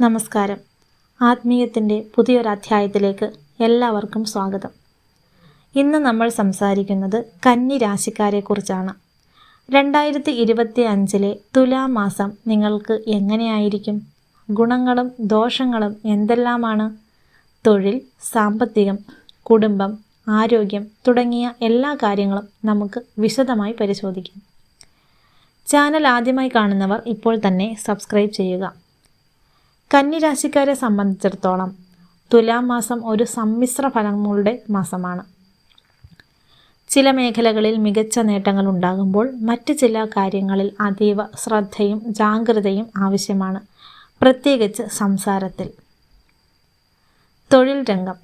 നമസ്കാരം. ആത്മീയത്തിന്റെ പുതിയൊരധ്യായത്തിലേക്ക് എല്ലാവർക്കും സ്വാഗതം. ഇന്ന് നമ്മൾ സംസാരിക്കുന്നത് കന്നി രാശിക്കാരെക്കുറിച്ചാണ്. രണ്ടായിരത്തി ഇരുപത്തി അഞ്ചിലെ തുലാമാസം നിങ്ങൾക്ക് എങ്ങനെയായിരിക്കും? ഗുണങ്ങളും ദോഷങ്ങളും എന്തെല്ലാമാണ്? തൊഴിൽ സാമ്പത്തികം കുടുംബം ആരോഗ്യം തുടങ്ങിയ എല്ലാ കാര്യങ്ങളും നമുക്ക് വിശദമായി പരിശോധിക്കാം. ചാനൽ ആദ്യമായി കാണുന്നവർ ഇപ്പോൾ തന്നെ സബ്സ്ക്രൈബ് ചെയ്യുക. കന്നിരാശിക്കാരെ സംബന്ധിച്ചിടത്തോളം തുലാം മാസം ഒരു സമ്മിശ്ര ഫലങ്ങളുടെ മാസമാണ്. ചില മേഖലകളിൽ മികച്ച നേട്ടങ്ങൾ ഉണ്ടാകുമ്പോൾ മറ്റ് ചില കാര്യങ്ങളിൽ അതീവ ശ്രദ്ധയും ജാഗ്രതയും ആവശ്യമാണ്. പ്രത്യേകിച്ച് സംസാരത്തിൽ. തൊഴിൽ രംഗം.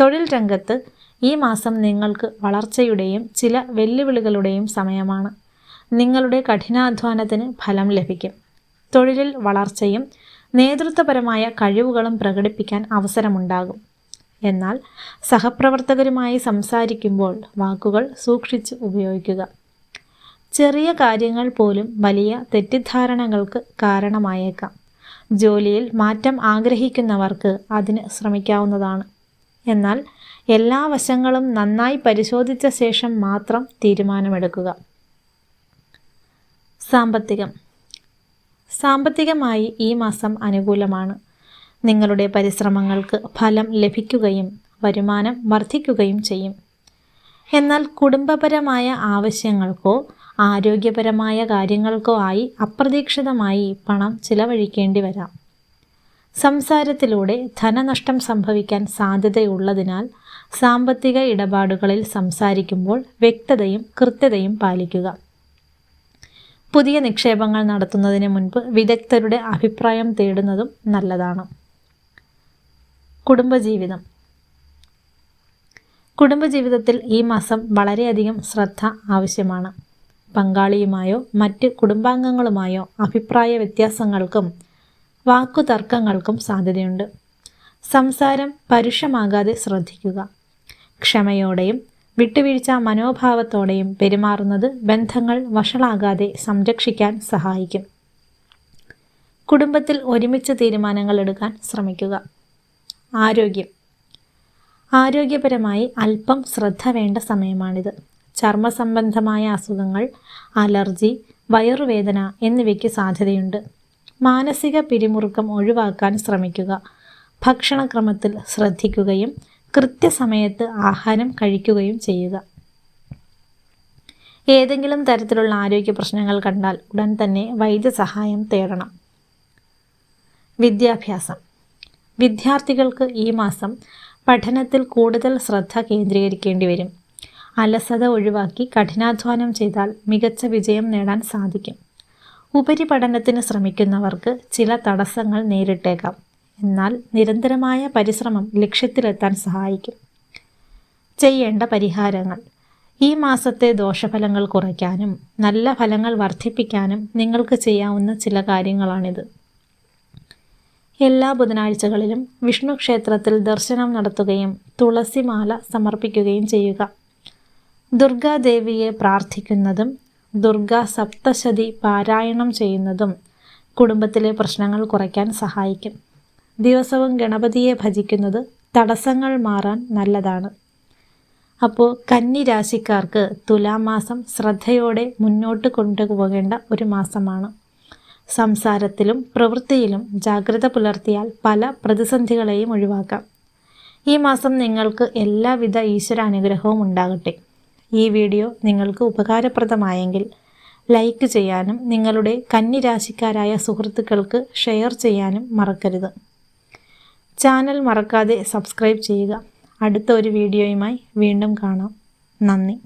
തൊഴിൽ രംഗത്ത് ഈ മാസം നിങ്ങൾക്ക് വളർച്ചയുടെയും ചില വെല്ലുവിളികളുടെയും സമയമാണ്. നിങ്ങളുടെ കഠിനാധ്വാനത്തിന് ഫലം ലഭിക്കും. തൊഴിലിൽ വളർച്ചയും നേതൃത്വപരമായ കഴിവുകളും പ്രകടിപ്പിക്കാൻ അവസരമുണ്ടാകും. എന്നാൽ സഹപ്രവർത്തകരുമായി സംസാരിക്കുമ്പോൾ വാക്കുകൾ സൂക്ഷിച്ച് ഉപയോഗിക്കുക. ചെറിയ കാര്യങ്ങൾ പോലും വലിയ തെറ്റിദ്ധാരണകൾക്ക് കാരണമായേക്കാം. ജോലിയിൽ മാറ്റം ആഗ്രഹിക്കുന്നവർക്ക് അതിന് ശ്രമിക്കാവുന്നതാണ്. എന്നാൽ എല്ലാ വശങ്ങളും നന്നായി പരിശോധിച്ച ശേഷം മാത്രം തീരുമാനമെടുക്കുക. സാമ്പത്തികം. സാമ്പത്തികമായി ഈ മാസം അനുകൂലമാണ്. നിങ്ങളുടെ പരിശ്രമങ്ങൾക്ക് ഫലം ലഭിക്കുകയും വരുമാനം വർദ്ധിക്കുകയും ചെയ്യും. എന്നാൽ കുടുംബപരമായ ആവശ്യങ്ങൾക്കോ ആരോഗ്യപരമായ കാര്യങ്ങൾക്കോ ആയി അപ്രതീക്ഷിതമായി പണം ചിലവഴിക്കേണ്ടി വരാം. സംസാരത്തിലൂടെ ധനനഷ്ടം സംഭവിക്കാൻ സാധ്യതയുള്ളതിനാൽ സാമ്പത്തിക ഇടപാടുകളിൽ സംസാരിക്കുമ്പോൾ വ്യക്തതയും കൃത്യതയും പാലിക്കുക. പുതിയ നിക്ഷേപങ്ങൾ നടത്തുന്നതിന് മുൻപ് വിദഗ്ധരുടെ അഭിപ്രായം തേടുന്നതും നല്ലതാണ്. കുടുംബജീവിതം. കുടുംബജീവിതത്തിൽ ഈ മാസം വളരെയധികം ശ്രദ്ധ ആവശ്യമാണ്. പങ്കാളിയുമായോ മറ്റ് കുടുംബാംഗങ്ങളുമായോ അഭിപ്രായ വ്യത്യാസങ്ങൾക്കും വാക്കുതർക്കങ്ങൾക്കും സാധ്യതയുണ്ട്. സംസാരം പരുഷമാകാതെ ശ്രദ്ധിക്കുക. ക്ഷമയോടെയും വിട്ടുവീഴ്ച മനോഭാവത്തോടെയും പെരുമാറുന്നത് ബന്ധങ്ങൾ വഷളാകാതെ സംരക്ഷിക്കാൻ സഹായിക്കും. കുടുംബത്തിൽ ഒരുമിച്ച് തീരുമാനങ്ങൾ എടുക്കാൻ ശ്രമിക്കുക. ആരോഗ്യം. ആരോഗ്യപരമായി അല്പം ശ്രദ്ധ വേണ്ട സമയമാണിത്. ചർമ്മ സംബന്ധമായ അസുഖങ്ങൾ അലർജി വയറുവേദന എന്നിവയ്ക്ക് സാധ്യതയുണ്ട്. മാനസിക പിരിമുറുക്കം ഒഴിവാക്കാൻ ശ്രമിക്കുക. ഭക്ഷണക്രമത്തിൽ ശ്രദ്ധിക്കുകയും കൃത്യസമയത്ത് ആഹാരം കഴിക്കുകയും ചെയ്യുക. ഏതെങ്കിലും തരത്തിലുള്ള ആരോഗ്യ പ്രശ്നങ്ങൾ കണ്ടാൽ ഉടൻ തന്നെ വൈദ്യസഹായം തേടണം. വിദ്യാഭ്യാസം. വിദ്യാർത്ഥികൾക്ക് ഈ മാസം പഠനത്തിൽ കൂടുതൽ ശ്രദ്ധ കേന്ദ്രീകരിക്കേണ്ടി വരും. അലസത ഒഴിവാക്കി കഠിനാധ്വാനം ചെയ്താൽ മികച്ച വിജയം നേടാൻ സാധിക്കും. ഉപരിപഠനത്തിന് ശ്രമിക്കുന്നവർക്ക് ചില തടസ്സങ്ങൾ നേരിട്ടേക്കാം. എന്നാൽ നിരന്തരമായ പരിശ്രമം ലക്ഷ്യത്തിലെത്താൻ സഹായിക്കും. ചെയ്യേണ്ട പരിഹാരങ്ങൾ. ഈ മാസത്തെ ദോഷഫലങ്ങൾ കുറയ്ക്കാനും നല്ല ഫലങ്ങൾ വർദ്ധിപ്പിക്കാനും നിങ്ങൾക്ക് ചെയ്യാവുന്ന ചില കാര്യങ്ങളാണിത്. എല്ലാ ബുധനാഴ്ചകളിലും വിഷ്ണു ക്ഷേത്രത്തിൽ ദർശനം നടത്തുകയും തുളസിമാല സമർപ്പിക്കുകയും ചെയ്യുക. ദുർഗാദേവിയെ പ്രാർത്ഥിക്കുന്നതും ദുർഗാ സപ്തശതി പാരായണം ചെയ്യുന്നതും കുടുംബത്തിലെ പ്രശ്നങ്ങൾ കുറയ്ക്കാൻ സഹായിക്കും. ദിവസവും ഗണപതിയെ ഭജിക്കുന്നത് തടസ്സങ്ങൾ മാറാൻ നല്ലതാണ്. അപ്പോൾ കന്നി രാശിക്കാർക്ക് തുലാമാസം ശ്രദ്ധയോടെ മുന്നോട്ട് കൊണ്ടുപോകേണ്ട ഒരു മാസമാണ്. സംസാരത്തിലും പ്രവൃത്തിയിലും ജാഗ്രത പുലർത്തിയാൽ പല പ്രതിസന്ധികളെയും ഒഴിവാക്കാം. ഈ മാസം നിങ്ങൾക്ക് എല്ലാവിധ ഈശ്വര അനുഗ്രഹവും ഉണ്ടാകട്ടെ. ഈ വീഡിയോ നിങ്ങൾക്ക് ഉപകാരപ്രദമായെങ്കിൽ ലൈക്ക് ചെയ്യാനും നിങ്ങളുടെ കന്നി രാശിക്കാരായ സുഹൃത്തുക്കൾക്ക് ഷെയർ ചെയ്യാനും മറക്കരുത്. ചാനൽ മറക്കാതെ സബ്സ്ക്രൈബ് ചെയ്യുക. അടുത്ത ഒരു വീഡിയോയുമായി വീണ്ടും കാണാം. നന്ദി.